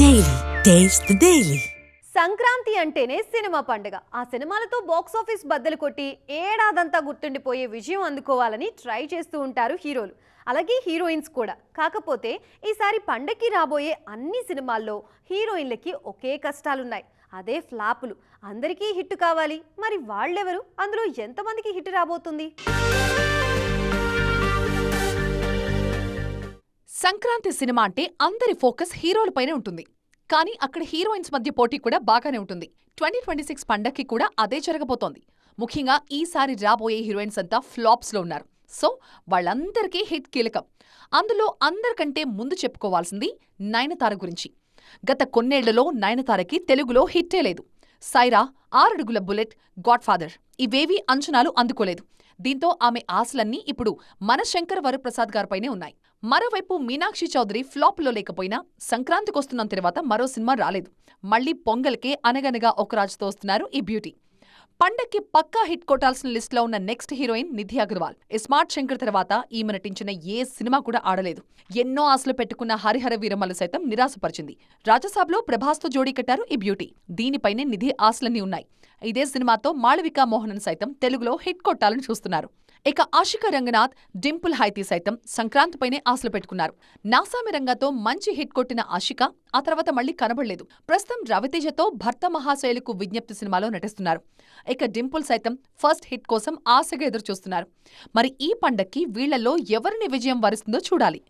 Daily taste the Sankranti అంటేనే cinema పండుగ. ఆ సినిమాలతో బాక్స్ ఆఫీస్ బద్దలు కొట్టి ఏడాదంతా గుర్తుండిపోయే విజయం అందుకోవాలని ట్రై చేస్తూ ఉంటారు హీరోలు. అలాగే హీరోయిన్స్ కూడా. కాకపోతే ఈసారి పండగకి రాబోయే అన్ని సినిమాల్లో హీరోయిన్లకి ఒకే కష్టాలున్నాయి. అదే ఫ్లాపులు. అందరికీ హిట్ కావాలి. మరి వాళ్ళెవరు? అందులో ఎంతమందికి హిట్ రాబోతుంది? సంక్రాంతి సినిమా అంటే అందరి ఫోకస్ హీరోలపైనే ఉంటుంది. కానీ అక్కడ హీరోయిన్స్ మధ్య పోటీ కూడా బాగానే ఉంటుంది. ట్వంటీ ట్వంటీ సిక్స్ పండక్కి కూడా అదే జరగబోతోంది. ముఖ్యంగా ఈసారి రాబోయే హీరోయిన్స్ అంతా ఫ్లాప్స్లో ఉన్నారు. సో వాళ్ళందరికీ హిట్ కీలకం. అందులో అందరికంటే ముందు చెప్పుకోవాల్సింది నయనతార గురించి. గత కొన్నేళ్ళలో నయనతారకి తెలుగులో హిట్టే లేదు. సైరా ఆరడుగుల బుల్లెట్ గాడ్ ఫాదర్ ఇవేవీ అంచనాలు అందుకోలేదు. దీంతో ఆమె ఆశలన్నీ ఇప్పుడు మన శంకర్ వరప్రసాద్ గారిపైనే ఉన్నాయి. మరోవైపు మీనాక్షి చౌదరి ఫ్లాప్లో లేకపోయినా సంక్రాంతికి వస్తున్న తర్వాత మరో సినిమా రాలేదు. మళ్ళీ పొంగల్కే అనగనగా ఒక రాజుతో వస్తున్నారు ఈ బ్యూటీ. పండక్కి పక్కా హిట్ కొట్టాల్సిన లిస్ట్లో ఉన్న next heroine Nidhi Agarwal. Smart Shankar తర్వాత ఈమె నటించిన ఏ సినిమా కూడా ఆడలేదు. ఎన్నో ఆశలు పెట్టుకున్న హరిహర వీరమ్మలు సైతం నిరాశపరిచింది. రాజసాబ్లో ప్రభాస్తో జోడీ కట్టారు ఈ బ్యూటీ. దీనిపైనే నిధి ఆశలన్నీ ఉన్నాయి. ఇదే సినిమాతో మాళవికా మోహనన్ సైతం తెలుగులో హిట్ కొట్టాలని చూస్తున్నారు. ఇక ఆషిక రంగనాథ్ డింపుల్ హైతీ సైతం సంక్రాంతిపైనే ఆశలు పెట్టుకున్నారు. నాసామి రంగతో మంచి హిట్ కొట్టిన ఆషిక ఆ తర్వాత మళ్ళీ కనబడలేదు. ప్రస్తుతం రవితేజతో భర్త మహాశైలుకు విజ్ఞప్తి సినిమాలో నటిస్తున్నారు. ఇక డింపుల్ సైతం ఫస్ట్ హిట్ కోసం ఆశగా ఎదురుచూస్తున్నారు. మరి ఈ పండక్కి వీళ్ళలో ఎవరిని విజయం వరిస్తుందో చూడాలి.